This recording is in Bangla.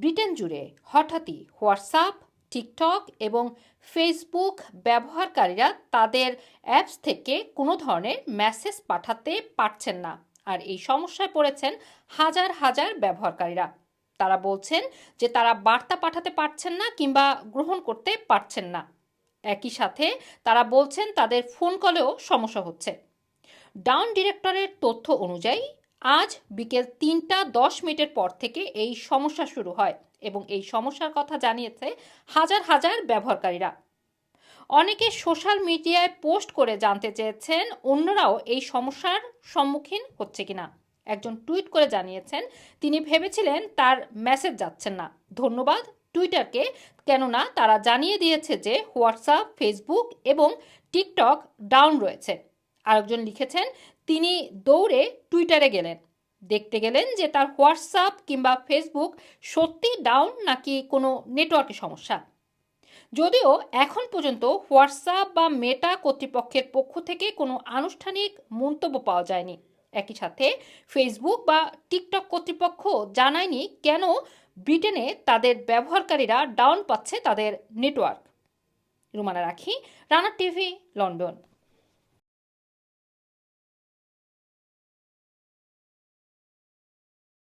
ব্রিটেন জুড়ে হঠাৎই হোয়াটসঅ্যাপ, টিকটক এবং ফেসবুক ব্যবহারকারীরা তাদের অ্যাপস থেকে কোনো ধরনের মেসেজ পাঠাতে পারছেন না। আর এই সমস্যায় পড়েছেন হাজার হাজার ব্যবহারকারীরা। তারা বলছেন যে তারা বার্তা পাঠাতে পারছেন না কিংবা গ্রহণ করতে পারছেন না। একই সাথে তারা বলছেন তাদের ফোন কলেও সমস্যা হচ্ছে। ডাউন ডিরেক্টরের তথ্য অনুযায়ী আজ বিকেল তিনটা দশ মিনিটের পর থেকে এই সমস্যা শুরু হয় এবং এই সমস্যার কথা জানিয়েছে হাজার হাজার ব্যবহারকারীরা। অনেকে সোশ্যাল মিডিয়ায় পোস্ট করে জানতে চেয়েছেন অন্যরাও এই সমস্যার সম্মুখীন হচ্ছে কিনা। একজন টুইট করে জানিয়েছেন, তিনি ভেবেছিলেন তার মেসেজ যাচ্ছেন না। ধন্যবাদ টুইটারকে, কেননা তারা জানিয়ে দিয়েছে যে হোয়াটসঅ্যাপ, ফেসবুক এবং টিকটক ডাউন রয়েছে। আরেকজন লিখেছেন, তিনি দৌড়ে টুইটারে গেলেন। দেখতে গেলেন যে তার হোয়াটসঅ্যাপ কিংবা ফেসবুক সত্যি ডাউন নাকি কোনো নেটওয়ার্কের সমস্যা। যদিও এখন পর্যন্ত হোয়াটসঅ্যাপ বা মেটা কর্তৃপক্ষের পক্ষ থেকে কোনো আনুষ্ঠানিক মন্তব্য পাওয়া যায়নি। একই সাথে ফেসবুক বা টিকটক কর্তৃপক্ষ জানায়নি কেন ব্রিটেনে তাদের ব্যবহারকারীরা ডাউন পাচ্ছে তাদের নেটওয়ার্ক। রুমানা রাখি, রানা টিভি, লন্ডন।